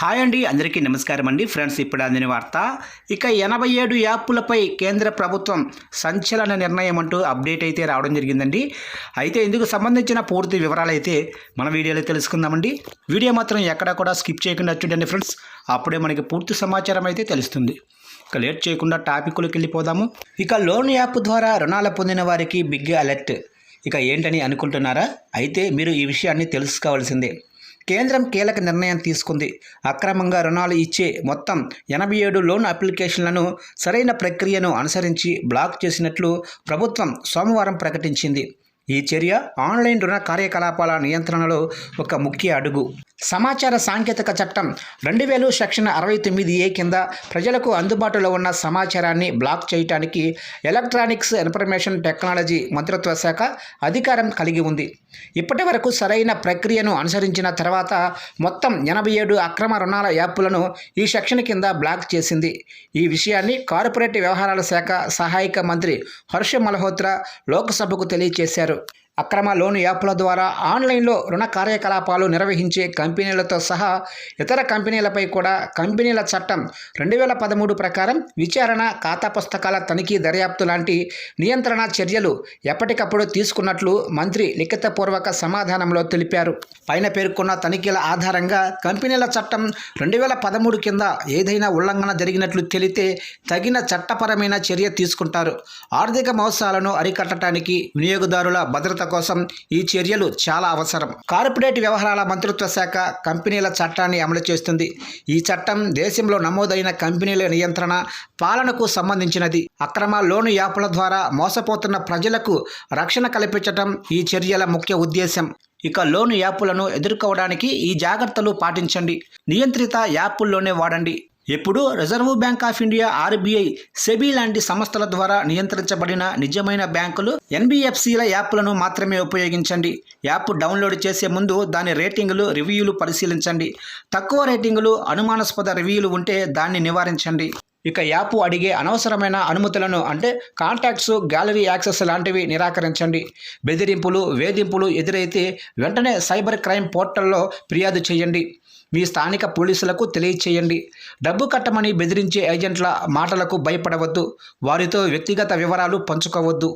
Hi అండి అందరికీ నమస్కారం అండి. ఫ్రెండ్స్ ఇప్పుడు అందిన వార్త. ఇక ఎనభై ఏడు యాప్లపై కేంద్ర ప్రభుత్వం సంచలన నిర్ణయం అంటూ అప్డేట్ అయితే రావడం జరిగిందండి. అయితే ఇందుకు సంబంధించిన పూర్తి వివరాలు అయితే మన వీడియోలో తెలుసుకుందామండి. వీడియో మాత్రం ఎక్కడా కూడా స్కిప్ చేయకుండా చూడండి ఫ్రెండ్స్. అప్పుడే మనకి పూర్తి సమాచారం అయితే తెలుస్తుంది. ఇక లేట్ చేయకుండా టాపిక్లోకి వెళ్ళిపోదాము. ఇక లోన్ యాప్ ద్వారా రుణాలు పొందిన వారికి బిగ్ అలర్ట్. ఇక ఏంటని అనుకుంటున్నారా? అయితే మీరు ఈ విషయాన్ని తెలుసుకోవాల్సిందే. కేంద్రం కీలక నిర్ణయం తీసుకుంది. అక్రమంగా రుణాలు ఇచ్చే మొత్తం ఎనభై ఏడు లోన్ అప్లికేషన్లను సరైన ప్రక్రియను అనుసరించి బ్లాక్ చేసినట్లు ప్రభుత్వం సోమవారం ప్రకటించింది. ఈ చర్య ఆన్లైన్ రుణ కార్యకలాపాల నియంత్రణలో ఒక ముఖ్య అడుగు. సమాచార సాంకేతిక చట్టం రెండు వేలు సెక్షన్ అరవై తొమ్మిది ఏ కింద ప్రజలకు అందుబాటులో ఉన్న సమాచారాన్ని బ్లాక్ చేయడానికి ఎలక్ట్రానిక్స్ ఇన్ఫర్మేషన్ టెక్నాలజీ మంత్రిత్వ శాఖ అధికారం కలిగి ఉంది. ఇప్పటి వరకు సరైన ప్రక్రియను అనుసరించిన తర్వాత మొత్తం ఎనభై ఏడు అక్రమ రుణాల యాప్లను ఈ సెక్షన్ కింద బ్లాక్ చేసింది. ఈ విషయాన్ని కార్పొరేట్ వ్యవహారాల శాఖ సహాయక మంత్రి హర్ష మల్హోత్రా లోక్సభకు తెలియజేశారు. అక్రమ లోన్ యాప్ల ద్వారా ఆన్లైన్లో రుణ కార్యకలాపాలు నిర్వహించే కంపెనీలతో సహా ఇతర కంపెనీలపై కూడా కంపెనీల చట్టం రెండు వేల పదమూడు ప్రకారం విచారణ ఖాతా పుస్తకాల తనిఖీ దర్యాప్తు లాంటి నియంత్రణ చర్యలు ఎప్పటికప్పుడు తీసుకున్నట్లు మంత్రి లిఖితపూర్వక సమాధానంలో తెలిపారు. పైన పేర్కొన్న తనిఖీల ఆధారంగా కంపెనీల చట్టం రెండు వేల పదమూడు కింద ఏదైనా ఉల్లంఘన జరిగినట్లు తెలితే తగిన చట్టపరమైన చర్య తీసుకుంటారు. ఆర్థిక మోసాలను అరికట్టడానికి వినియోగదారుల భద్రత కోసం ఈ చర్యలు చాలా అవసరం. కార్పొరేట్ వ్యవహారాల మంత్రిత్వ శాఖ కంపెనీల చట్టాన్ని అమలు చేస్తుంది. ఈ చట్టం దేశంలో నమోదైన కంపెనీల నియంత్రణ పాలనకు సంబంధించినది. అక్రమ లోను యాప్ల ద్వారా మోసపోతున్న ప్రజలకు రక్షణ కల్పించటం ఈ చర్యల ముఖ్య ఉద్దేశం ఇక లోను యాప్లను ఎదుర్కోవడానికి ఈ జాగ్రత్తలు పాటించండి. నియంత్రిత యాప్ల్లోనే వాడండి. ఎప్పుడు Reserve Bank of India RBI SEBI లాంటి సంస్థల ద్వారా నియంత్రించబడిన నిజమైన బ్యాంకులు ఎన్బిఎఫ్సిల యాప్లను మాత్రమే ఉపయోగించండి. యాప్ డౌన్లోడ్ చేసే ముందు దాని రేటింగులు రివ్యూలు పరిశీలించండి. తక్కువ రేటింగులు అనుమానాస్పద రివ్యూలు ఉంటే దాన్ని నివారించండి. ఇక యాప్ అడిగే అనవసరమైన అనుమతులను అంటే కాంటాక్ట్స్ గ్యాలరీ యాక్సెస్ లాంటివి నిరాకరించండి. బెదిరింపులు వేధింపులు ఎదురైతే వెంటనే సైబర్ క్రైమ్ పోర్టల్లో ఫిర్యాదు చేయండి. మీ స్థానిక పోలీసులకు తెలియచేయండి. డబ్బు కట్టమని బెదిరించే ఏజెంట్ల మాటలకు భయపడవద్దు. వారితో వ్యక్తిగత వివరాలు పంచుకోవద్దు.